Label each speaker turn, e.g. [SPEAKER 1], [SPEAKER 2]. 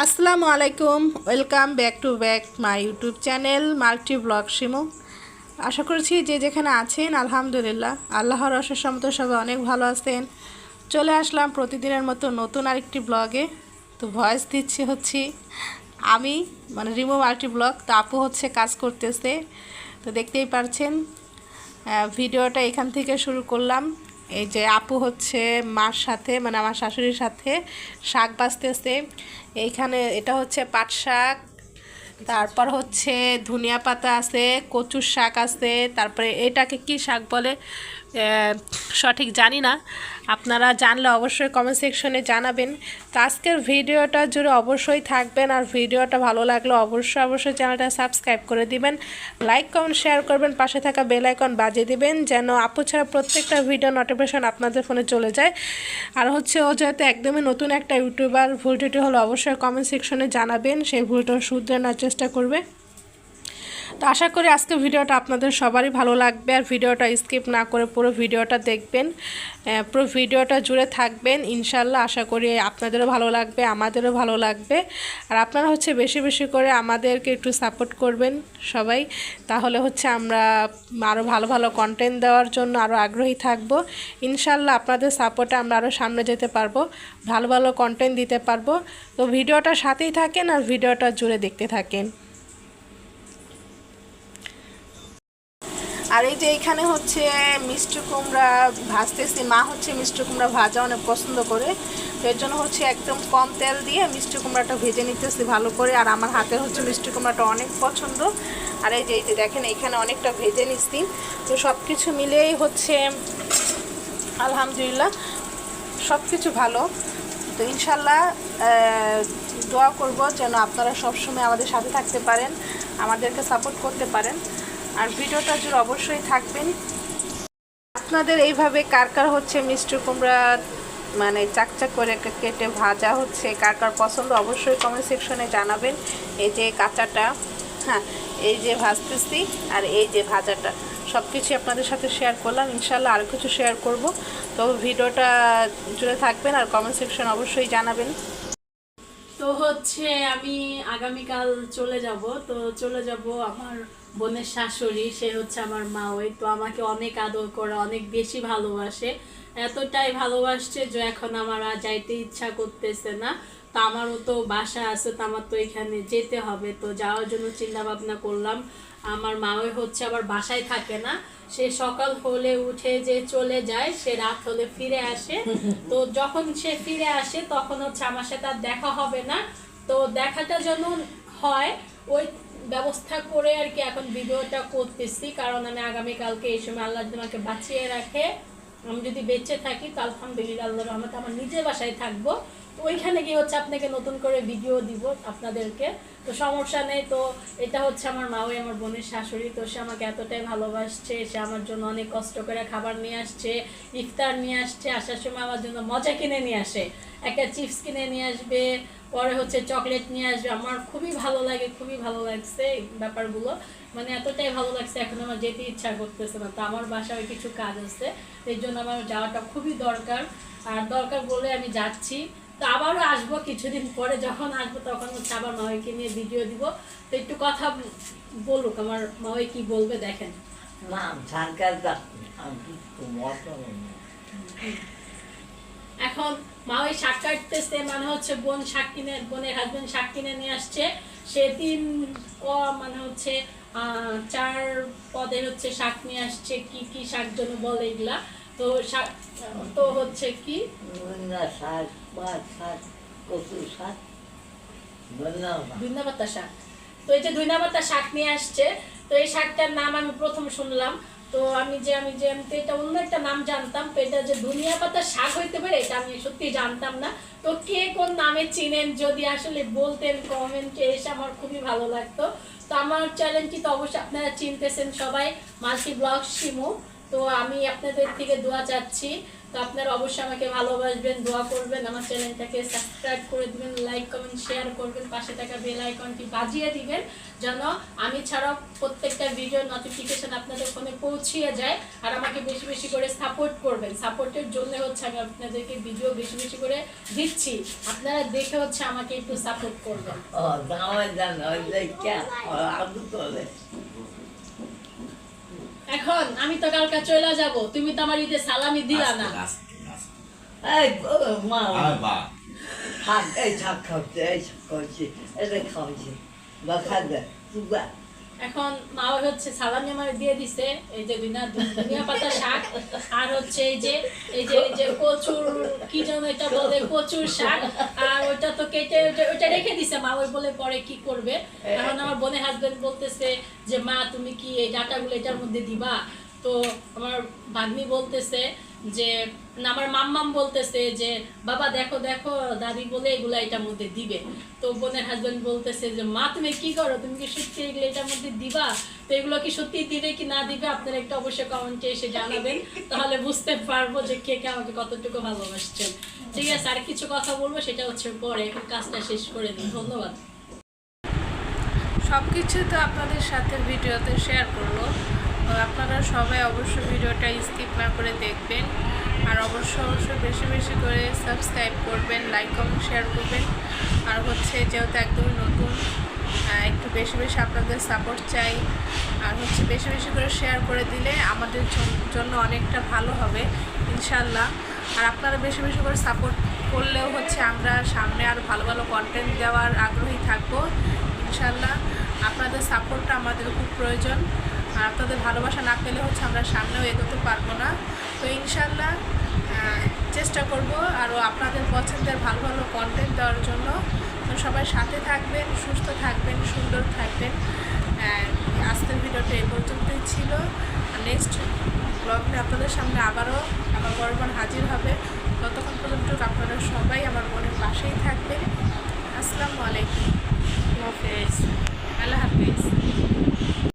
[SPEAKER 1] আসসালামু আলাইকুম, welcome back to back my YouTube channel multi blog Shimu. আশা করছি যে যেখানে আছেন, আলহামদুলিল্লাহ, আল্লাহর অসম্মত সবাই অনেক ভালো আছেন। চলে আসলাম প্রতিদিনের মতো নতুন আরেকটি ব্লগে। তো ভয়েস দিচ্ছি হচ্ছি আমি মানে রিমো মাল্টি ব্লগ, তো আপু হচ্ছে কাজ করতেছে। তো দেখতেই পারছেন ভিডিওটা এখান থেকে শুরু করলাম। এই যে আপু হচ্ছে মার সাথে মানে আমার শাশুড়ির সাথে শাক বাঁচতেছে। এইখানে এটা হচ্ছে পাট শাক, তারপর হচ্ছে ধনিয়া পাতা আছে, কচুর শাক আছে, তারপরে এটাকে কি শাক বলে? সঠিক জানি না, আপনারা জানলে অবশ্যই কমেন্ট সেকশনে জানাবেন। তো আজকের ভিডিওটা জুড়ে অবশ্যই থাকবেন, আর ভিডিওটা ভালো লাগলে অবশ্যই অবশ্যই চ্যানেলটা সাবস্ক্রাইব করে দিবেন। লাইক কমেন্ট শেয়ার করবেন, পাশে থাকা বেল আইকন বাজিয়ে দিবেন, যেন আপু ছাড়া প্রত্যেকটা ভিডিও নোটিফিকেশন আপনাদের ফোনে চলে যায়। আর হচ্ছে ও যেহেতু একদমই নতুন একটা ইউটিউবার ভুলটি হলে অবশ্যই কমেন্ট সেকশনে জানাবেন, সেই ভুলটা শুধরে নেওয়ার চেষ্টা করবে। তো আশা করি আজকে ভিডিওটা আপনাদের সবারই ভালো লাগবে আর ভিডিওটা স্কিপ না করে পুরো ভিডিওটা দেখবেন। পুরো ভিডিওটা জুড়ে থাকবেন। ইনশাল্লাহ আশা করি আপনাদেরও ভালো লাগবে, আমাদেরও ভালো লাগবে। আর আপনারা হচ্ছে বেশি বেশি করে আমাদেরকে একটু সাপোর্ট করবেন সবাই। তাহলে হচ্ছে আমরা আরও ভালো ভালো কন্টেন্ট দেওয়ার জন্য আরও আগ্রহী থাকব। ইনশাল্লাহ আপনাদের সাপোর্টে আমরা আরও সামনে যেতে পারব, ভালো ভালো কন্টেন্ট দিতে পারব। তো ভিডিওটা সাথেই থাকেন আর ভিডিওটা জুড়ে দেখতে থাকেন। আর এই যে এখানে হচ্ছে মিষ্টি কুমড়া ভাজতেছি, মা হচ্ছে মিষ্টি কুমড়া ভাজা অনেক পছন্দ করে। তো এর জন্য হচ্ছে একদম কম তেল দিয়ে মিষ্টি কুমড়াটা ভেজে নিতেছি ভালো করে। আর আমার হাতের হচ্ছে মিষ্টি কুমড়াটা অনেক পছন্দ। আর এই যে এই যে দেখেন, এখানে অনেকটা ভেজে নিচ্ছি তো সব কিছু মিলেই হচ্ছে আলহামদুলিল্লাহ সব কিছু ভালো। তো ইনশাল্লাহ দোয়া করব যেন আপনারা সবসময় আমাদের সাথে থাকতে পারেন, আমাদেরকে সাপোর্ট করতে পারেন। আর ভিডিওটা জুড়ে অবশ্যই থাকবেন। আপনাদের এইভাবে কার কার হচ্ছে মিষ্টি কুমড়া মানে চাকচাক করে কেটে ভাজা হচ্ছে, কার কার পছন্দ অবশ্যই কমেন্ট সেকশনে জানাবেন। এই যে কাঁচাটা হ্যাঁ এই যে ভাজতেছি আর এই যে ভাজাটা সব কিছু আপনাদের সাথে শেয়ার করলাম। ইনশাল্লাহ আরও কিছু শেয়ার করব। তো ভিডিওটা জুড়ে থাকবেন আর কমেন্ট সেকশন অবশ্যই জানাবেন।
[SPEAKER 2] তো হচ্ছে আমি আগামীকাল চলে যাব। তো চলে যাব আমার বোনের শাশুড়ি, সে হচ্ছে আমার মা ওই। তো আমাকে অনেক আদর করে, অনেক বেশি ভালোবাসে। এতটাই ভালোবাসছে যে এখন আমার আর যাইতে ইচ্ছা করতেছে না। তো আমারও তো বাসা আছে, তো আমার তো এখানে যেতে হবে। তো যাওয়ার জন্য চিন্তা ভাবনা করলাম। আমার মা ওই হচ্ছে আবার বাসায় থাকে না। সে সকাল হলে উঠে যে চলে যায় সে রাত হলে ফিরে আসে। তো যখন সে ফিরে আসে তখন হচ্ছে আমার সাথে আর দেখা হবে না। তো দেখাটা যেন হয় ওই ব্যবস্থা করে আর কি এখন ভিডিওটা করতেছি। কারণ আমি আগামীকালকে এই সময় আল্লাহ আমাকে বাঁচিয়ে রাখে আমি যদি বেঁচে থাকি তো আলহামদুলিল্লাহ আল্লাহ রহমতে আমার নিজের বাসায় থাকব। তো ওইখানে গিয়ে হচ্ছে আপনাকে নতুন করে ভিডিও দিব আপনাদেরকে। তো সমস্যা নেই, তো এটা হচ্ছে আমার মা ওই আমার বোনের শাশুড়ি। তো সে আমাকে এতটাই ভালোবাসছে, সে আমার জন্য অনেক কষ্ট করে খাবার নিয়ে আসছে, ইফতার নিয়ে আসছে, আসার সময় আমার জন্য মজা কিনে নিয়ে আসে। একটা চিপস কিনে নিয়ে আসবে, পরে হচ্ছে চকলেট নিয়ে আসবে। আমার খুবই ভালো লাগে, খুবই ভালো লাগছে ব্যাপারগুলো। মানে এতটাই ভালো লাগছে, এখন আমার যেতে ইচ্ছা করতেছে না। তো আমার বাসায় কিছু কাজ আছে, এর জন্য আমার যাওয়াটা খুবই দরকার। আর দরকার বলে আমি যাচ্ছি। তো আবারও আসব কিছুদিন পরে যখন আসব তখন হচ্ছে আবার মাওয়াইকে নিয়ে ভিডিও দিব। তো একটু কথা বলুক আমার মাওয়াই কি বলবে দেখেন। এখন মা ওই শাক কাটতেছে মানে হচ্ছে বোন শাক কিনে বোনের হাজবেন্ড শাক কিনে নিয়ে আসছে। সে তিন ও মানে হচ্ছে আহ, চার পদের হচ্ছে শাক নিয়ে আসছে কি কি শাক জন্য বলে এগুলা। তো শাক তো হচ্ছে কি?
[SPEAKER 3] শাক শাক কচু শাক বন্যা
[SPEAKER 2] শাক। তো এই যে ধুইনা পাতা শাক নিয়ে আসছে তো এই শাকটার নাম আমি প্রথম শুনলাম। তো আমি যে আমি যে আমি তো এটা অন্য একটা নাম জানতাম তো এটা যে ধনিয়া পাতা শাক হইতে পারে এটা আমি সত্যি জানতাম না। তো কে কোন নামে চিনেন? যদি আসলে বলতেন কমেন্টে এসে আমার খুবই ভালো লাগতো। তো আমার চ্যানেলটি তো অবশ্যই আপনারা চিনতেছেন সবাই মাল্টি ব্লগ শিমু। তো আমি আপনাদের থেকে দোয়া চাচ্ছি। তো আপনারা অবশ্যই আমাকে ভালোবাসবেন, দোয়া করবেন, আমার চ্যানেলটাকে সাবস্ক্রাইব করে দেবেন, লাইক, কমেন্ট, শেয়ার করবেন, পাশে থাকা বেল আইকনটি বাজিয়ে দিবেন, যেন আমি ছাড়াও প্রত্যেকটা ভিডিও নোটিফিকেশন আপনাদের ফোনে পৌঁছিয়ে যায় আর আমাকে বেশি বেশি করে সাপোর্ট করবেন। সাপোর্টের জন্য হচ্ছে আমি আপনাদেরকে ভিডিও বেশি বেশি করে দিচ্ছি। আপনারা দেখে হচ্ছে আমাকে একটু সাপোর্ট করবেন
[SPEAKER 3] ও দামে জান ওই দেখে আদু করে
[SPEAKER 2] এখন আমি তো কালকে চলে যাব তুমি তো আমার ঈদে সালামি দিলা না।
[SPEAKER 3] এই মা।
[SPEAKER 4] আর
[SPEAKER 3] এই শাক খাচ্ছে এই শাক খাচ্ছে এটা খাওয়াচ্ছে বা খাবে
[SPEAKER 2] এখন মা হচ্ছে সালামি আমার দিয়ে দিছে এই যে দুনিয়া দুনিয়া পাতা শাক আর হচ্ছে এই যে এই যে এই যে কচুর কি যেন এটা বলে কচুর শাক আর ওইটা তো কেটে ওইটা- ওইটা রেখে দিছে মা ওই বলে পরে কি করবে? এখন আমার বোনের হাজবেন্ড বলতেছে যে মা তুমি কি এই ডাটাগুলো এটার মধ্যে দিবা? তো আমার ভাগ্নি বলতেছে যে আমার মাম্মাম বলতেছে যে, বাবা দেখো দেখো, দাদি বলে এগুলা এটার মধ্যে দিবে। তো বোনের হাজবেন্ড বলতেছে যে, মা, তুমি কি করো? তুমি কি সত্যি এগুলো এটার মধ্যে দিবা? তো এগুলো কি সত্যি দিবে কি না দিবে আপনারা একটু অবশ্যই কমেন্টে এসে জানাবেন। তাহলে বুঝতে পারব যে কে কে আমাকে কতটুকু ভালোবাসছেন। ঠিক আছে, আর কিছু কথা বলব, সেটা হচ্ছে পরে। এখন কাজটা শেষ করে দিন ধন্যবাদ।
[SPEAKER 1] সব কিছু তো আপনাদের সাথে ভিডিওতে শেয়ার করল। আপনারা সবাই অবশ্যই ভিডিওটা স্কিপ না করে দেখবেন। আর অবশ্যই অবশ্যই বেশি বেশি করে সাবস্ক্রাইব করবেন লাইক কমেন্ট শেয়ার করবেন। আর হচ্ছে যেহেতু একদমই নতুন একটু বেশি বেশি আপনাদের সাপোর্ট চাই। আর হচ্ছে বেশি বেশি করে শেয়ার করে দিলে আমাদের জন্য অনেকটা ভালো হবে ইনশাল্লাহ আর আপনারা বেশি বেশি করে সাপোর্ট করলেও হচ্ছে আমরা সামনে আর ভালো ভালো কন্টেন্ট দেওয়ার আগ্রহী থাকব ইনশাল্লাহ আপনাদের সাপোর্টটা আমাদের খুব প্রয়োজন। আর আপনাদের ভালোবাসা না পেলে হচ্ছে আমরা সামনেও এগোতে পারব না। তো ইনশাল্লাহ চেষ্টা করব আরও আপনাদের পছন্দের ভালো ভালো কন্টেন্ট দেওয়ার জন্য। তো সবাই সাথে থাকবেন, সুস্থ থাকবেন, সুন্দর থাকবেন। আজকের ভিডিওটা এ পর্যন্তই ছিল। নেক্সট ব্লগে আপনাদের সামনে আবারও আমার বড় হাজির হবে। ততক্ষণ পর্যন্ত আপনারা সবাই আমার মনের পাশেই থাকবেন। আসসালামু আলাইকুম। হাফেজ আল্লাহ হাফেজ।